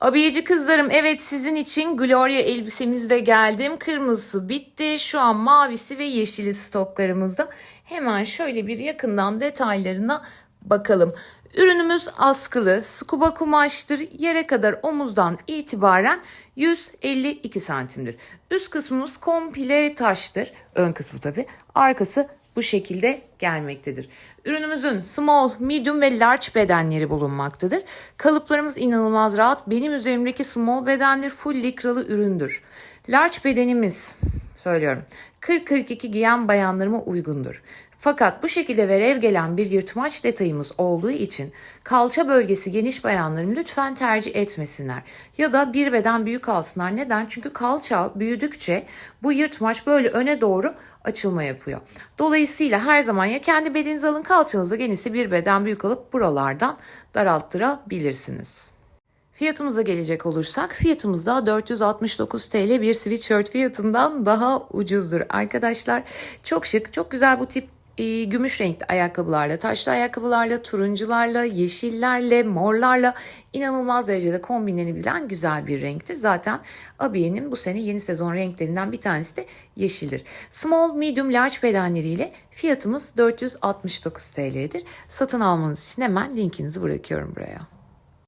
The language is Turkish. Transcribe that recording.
Abiyeci kızlarım evet sizin için Gloria elbisemizde geldim. Kırmızısı bitti. Şu an mavisi ve yeşili stoklarımızda. Hemen şöyle bir yakından detaylarına bakalım. Ürünümüz askılı, scuba kumaştır. Yere kadar omuzdan itibaren 152 santimdir. Üst kısmımız komple taştır. Ön kısmı tabi. Arkası bu şekilde gelmektedir. Ürünümüzün small, medium ve large bedenleri bulunmaktadır. Kalıplarımız inanılmaz rahat. Benim üzerimdeki small bedendir. Full likralı üründür. Large bedenimiz söylüyorum 40-42 giyen bayanlarıma uygundur. Fakat bu şekilde verev gelen bir yırtmaç detayımız olduğu için kalça bölgesi geniş bayanlarım lütfen tercih etmesinler. Ya da bir beden büyük alsınlar. Neden? Çünkü kalça büyüdükçe bu yırtmaç böyle öne doğru açılma yapıyor. Dolayısıyla her zaman ya kendi bedeninizi alın kalçanızı genişse bir beden büyük alıp buralardan daralttırabilirsiniz. Fiyatımıza gelecek olursak fiyatımız da 469 TL bir sweatshirt fiyatından daha ucuzdur arkadaşlar. Çok şık, çok güzel bu tip e, gümüş renkli ayakkabılarla, taşlı ayakkabılarla, turuncularla, yeşillerle, morlarla inanılmaz derecede kombinlenebilen güzel bir renktir. Zaten Abiye'nin bu sene yeni sezon renklerinden bir tanesi de yeşildir. Small, medium, large bedenleriyle fiyatımız 469 TL'dir. Satın almanız için hemen linkinizi bırakıyorum buraya.